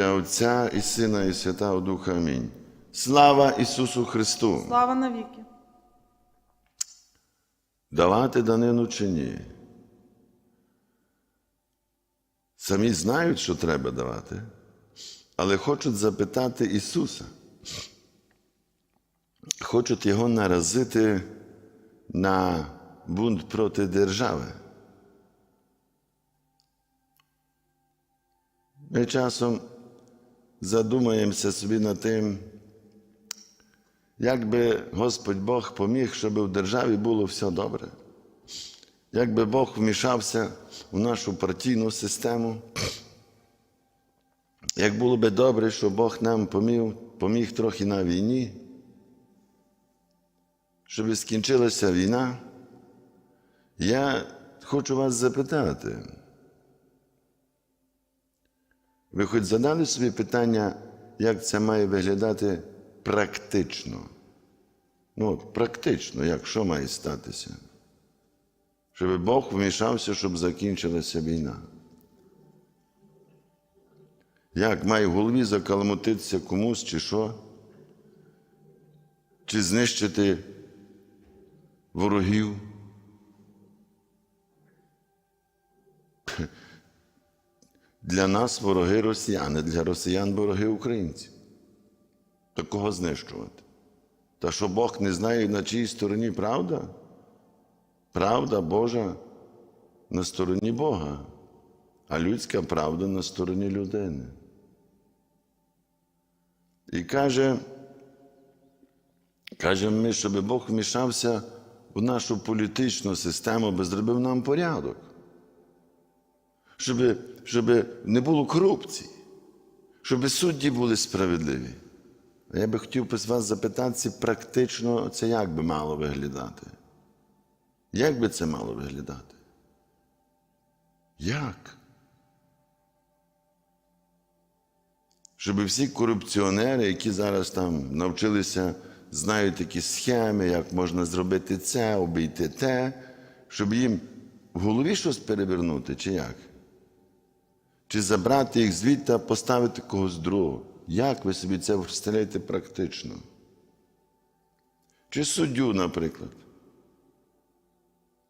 ім'я Отця і Сина, і Святого Духа. Амінь. Слава Ісусу Христу! Слава навіки. Давати данину чи ні? Самі знають, що треба давати, але хочуть запитати Ісуса. Хочуть Його наразити на бунт проти держави. Ми часом задумаємося собі над тим, як би Господь Бог поміг, щоб в державі було все добре. Як би Бог вмішався в нашу партійну систему, як було би добре, щоб Бог нам поміг, поміг трохи на війні, щоб скінчилася війна, я хочу вас запитати. Ви хоч задали собі питання, як це має виглядати практично? Ну, от, практично, як що має статися? Щоб Бог вмішався, щоб закінчилася війна. Як має в голові закаламутитися комусь чи що? Чи знищити ворогів? Для нас вороги росіяни, для росіян вороги українці. Та кого знищувати? Та що Бог не знає, на чиїй стороні правда? Правда Божа на стороні Бога, а людська правда на стороні людини. І каже, кажемо ми, щоб Бог вмішався в нашу політичну систему, би зробив нам порядок. Щоб, щоб не було корупції, щоб судді були справедливі. Я би хотів вас запитати, практично це як би мало виглядати? Як би це мало виглядати? Як? Щоб всі корупціонери, які зараз там навчилися, знають такі схеми, як можна зробити це, обійти те, щоб їм в голові щось перевернути, чи як? Чи забрати їх звідти, а поставити когось другого? Як ви собі це вставляєте практично? Чи суддю, наприклад?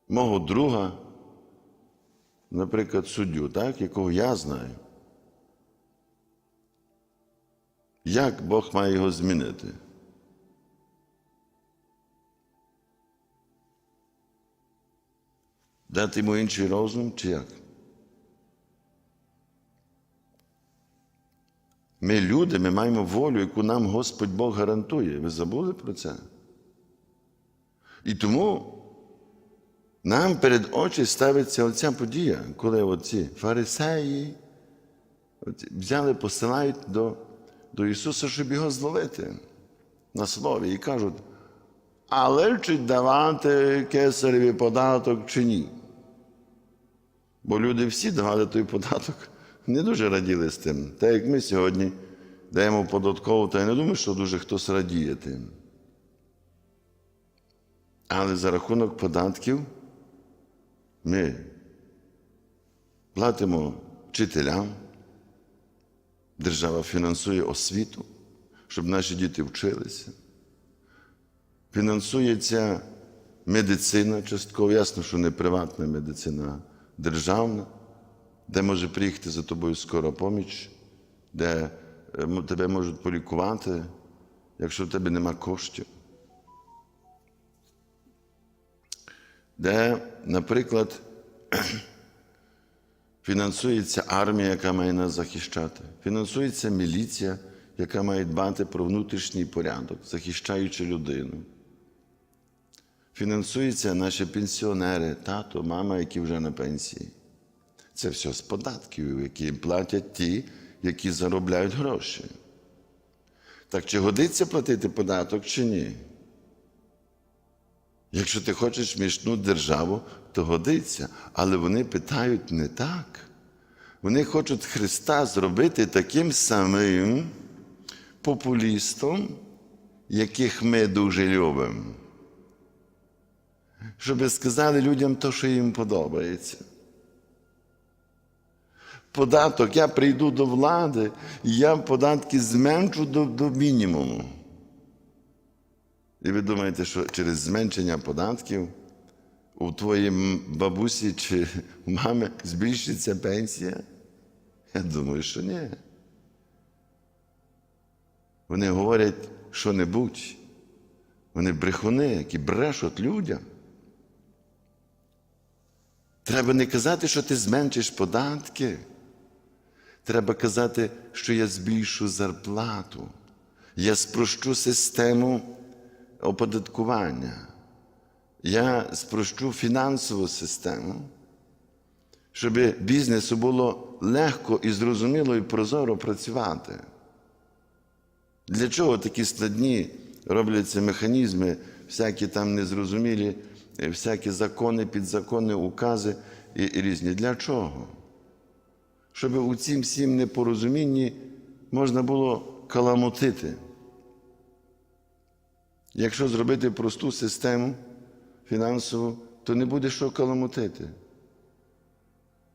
Мого друга, наприклад, суддю, так, якого я знаю. Як Бог має його змінити? Дати йому інший розум чи як? Ми люди, ми маємо волю, яку нам Господь Бог гарантує. Ви забули про це? І тому нам перед очі ставиться оця подія, коли оці фарисеї взяли, посилають до, до Ісуса, щоб його зловити на слові і кажуть, але чи давати кесареві податок чи ні? Бо люди всі давали той податок, не дуже раділи з тим. Так як ми сьогодні даємо податкову, то я не думаю, що дуже хтось радіє тим. Але за рахунок податків ми платимо вчителям, держава фінансує освіту, щоб наші діти вчилися. Фінансується медицина частково, ясно, що не приватна медицина, а державна, де може приїхати за тобою скора поміч, де е, тебе можуть полікувати, якщо в тебе нема коштів. де, наприклад, фінансується армія, яка має нас захищати, фінансується міліція, яка має дбати про внутрішній порядок, захищаючи людину. Фінансуються наші пенсіонери, тато, мама, які вже на пенсії. Це все з податків, які платять ті, які заробляють гроші. Так чи годиться платити податок, чи ні? Якщо ти хочеш смішну державу, то годиться. Але вони питають не так. Вони хочуть Христа зробити таким самим популістом, яких ми дуже любимо. Щоб сказали людям те, що їм подобається. Податок, я прийду до влади, я податки зменшу до, до мінімуму. І ви думаєте, що через зменшення податків у твоїй бабусі чи мами збільшиться пенсія? Я думаю, що ні. Вони говорять що-небудь. Вони брехуни, які брешуть людям. Треба не казати, що ти зменшиш податки. Треба казати, що я збільшу зарплату. Я спрощу систему оподаткування. Я спрощу фінансову систему, щоб бізнесу було легко і зрозуміло і прозоро працювати. Для чого такі складні робляться механізми, всякі там незрозумілі, всякі закони, підзакони, укази і, і різні? Для чого? Щоб у цім всім непорозумінні можна було каламутити. Якщо зробити просту систему фінансову, то не буде що каламутити.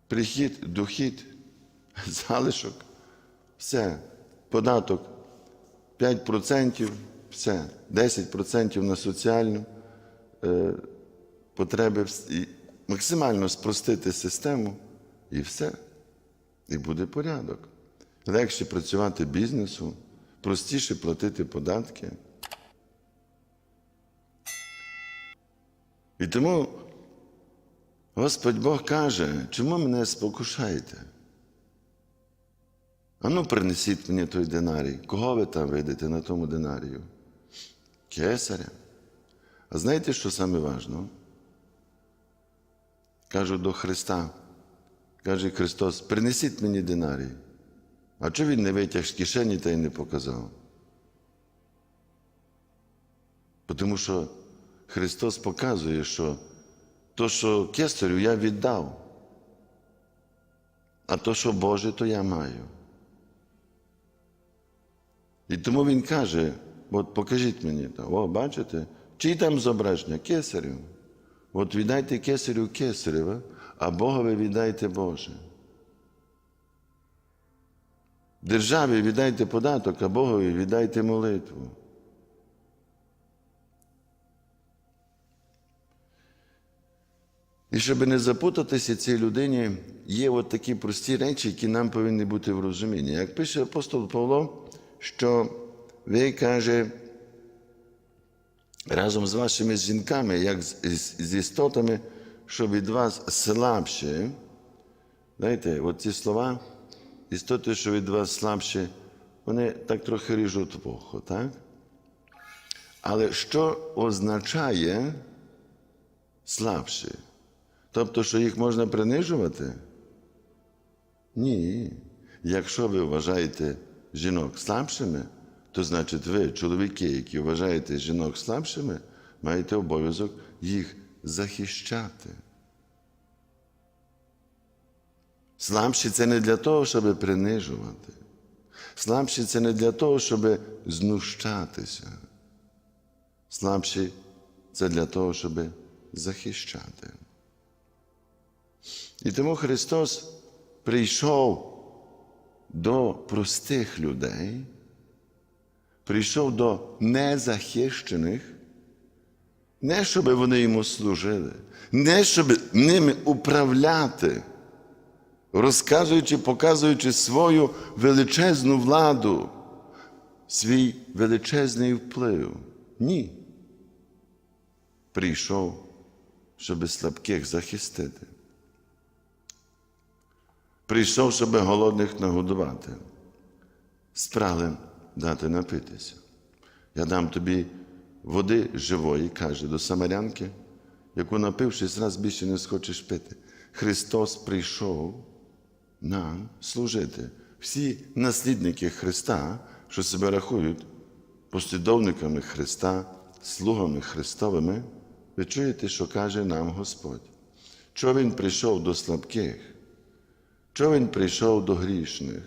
Прихід, дохід, залишок, все, податок 5%, все, 10% на соціальну е, потреби, і максимально спростити систему і все. І буде порядок. Легше працювати бізнесу, простіше платити податки. І тому Господь Бог каже, чому мене спокушаєте? А ну, принесіть мені той динарій. Кого ви там видите на тому динарію? Кесаря. А знаєте, що саме важно? Кажу до Христа. Каже Христос, принесіть мені динарій. А чого він не витяг з кишені та й не показав? Тому що Христос показує, що то, що кесарю, я віддав, а то, що Боже, то я маю. І тому він каже: от покажіть мені, о, бачите, чий там зображення? Кесарю. От віддайте кесарю кесареве, а Богові віддайте Боже. Державі віддайте податок, а Богові віддайте молитву. І щоб не запутатися цій людині, є от такі прості речі, які нам повинні бути в розумінні. Як пише апостол Павло, що ви каже, разом з вашими жінками, як з, з, з істотами, що від вас слабші. Знаєте, от ці слова, істоти, що від вас слабші, вони так трохи ріжуть вухо, так? Але що означає слабші? Тобто, що їх можна принижувати? Ні. Якщо ви вважаєте жінок слабшими, то значить ви, чоловіки, які вважаєте жінок слабшими, маєте обов'язок їх захищати. Слабші це не для того, щоб принижувати. Слабші це не для того, щоб знущатися. Слабші це для того, щоб захищати. І тому Христос прийшов до простих людей, прийшов до незахищених, не щоб вони йому служили, не щоб ними управляти, розказуючи, показуючи свою величезну владу, свій величезний вплив. Ні. Прийшов, щоб слабких захистити. Прийшов, щоб голодних нагодувати, спраглим дати напитися. Я дам тобі води живої, каже до самарянки, яку напившись, раз більше не схочеш пити. Христос прийшов нам служити. Всі наслідники Христа, що себе рахують послідовниками Христа, слугами Христовими, ви чуєте, що каже нам Господь. Чого Він прийшов до слабких? Чого він прийшов до грішних?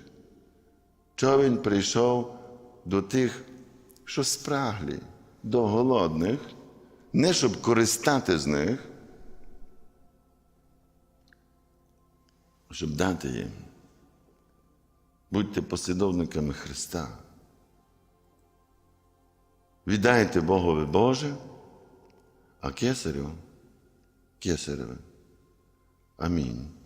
Чого він прийшов до тих, що спраглі, до голодних, не щоб користати з них, щоб дати їм. Будьте послідовниками Христа. Віддайте Богові Боже, а кесарю кесареве. Амінь.